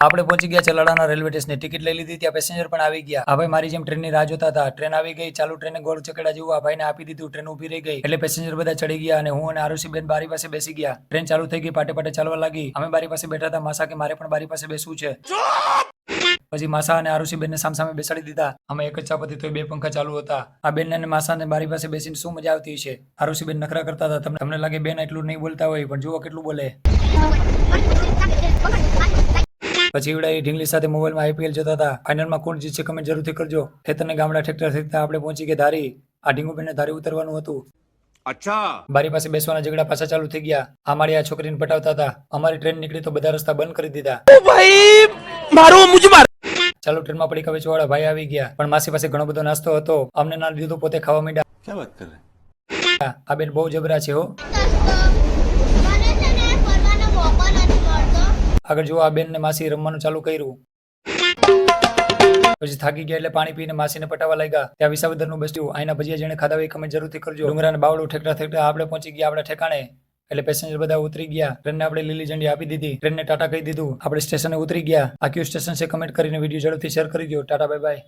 આપણે પહોંચી ગયા ચલાડાના રેલવે સ્ટેશને ટિકિટ લઈ લીધી, ત્યાં પેસેન્જર પણ આવી ગયા. આ ભાઈ, મારી જેમ ટ્રેનની રાહ જોતા હતા. ટ્રેન આવી ગઈ, ચાલુ ટ્રેને ગોળ ચકડા જેવું આ ભાઈને આપી દીધું. ટ્રેન ઊભી રહી ગઈ. એટલે પેસેન્જર બધા ચડી ગયા અને હું અને આરુષી બેન બારી પાસે બેસી ગયા. ટ્રેન ચાલુ થઈ ગઈ, પાટે પાટે ચાલવા લાગી. અમે બારી પાસે બેઠા હતા. માસા કે, મારે પણ બારી પાસે બેસવું છે. પછી માસા અને આરુષી બેનને સામસામે બેસાડી દીધા. અમે એક જ ચાપતી તો બે પંખા ચાલુ હતા. આ બેન અને માસાને બારી પાસે બેસીને શું મજા આવતી છે આરુષી બેન નખરા કરતા હતા. તમને તમને લાગે બેન એટલું નહીં બોલતા હોય, પણ જુઓ કેટલું બોલે. પછી ઈવડાની ઢીંગલી સાથે મોબાઈલમાં આઈપીએલ જોતા હતા. ફાઇનલમાં કોણ જીતશે કમેન્ટ જરૂરથી કરજો. ખેતરને ગામડા ઠેકટર થતા આપણે પહોંચી ગયા. ધારી આ ઢીંગુબેનને ધારી ઉતરવાનું હતું. અચ્છા. બારી પાસે બેસવાના ઝઘડા પાછા ચાલુ થઈ ગયા. અમારી આ છોકરીને પટાવતા હતા. અમારી ટ્રેન નીકળી તો બધા રસ્તા બંધ કરી દીધા. ભાઈ મારો મુજ માર. ચાલુ ટ્રેનમાં પડી કવે ચોવાળા ભાઈ આવી ગયા. પણ માસી પાસે ઘણો બધો નાસ્તો હતો. અમને ના દીધો પોતે ખાવા માંડ્યા. આ બેન બહુ જબરા છે હો. આગળ જો આ બેન ને માસી રમવાનું ચાલુ કર્યું. પછી થાકી ગયા એટલે પાણી પીને માસીને પટાવા લાગ્યા. ત્યાં વિસાવદરનું બસ્યું આઈના ભજીયા જેને ખાધા હોય કમેન્ટ જરૂરથી કરજો. ડુંગરાને બાવડું ઠેકડા ઠેકડા આપણે પહોંચી ગયા આપણા ઠેકાણે. એટલે પેસેન્જર બધા ઉતરી ગયા. ટ્રેનને આપણે લીલી ઝંડી આપી દીધી. ટ્રેનને ટાટા કહી દીધું. આપણે સ્ટેશને ઉતરી ગયા. આ કયું સ્ટેશન છે, કમેન્ટ કરીને વીડિયો ઝડપથી શેર કરી દો ટાટા બાય બાય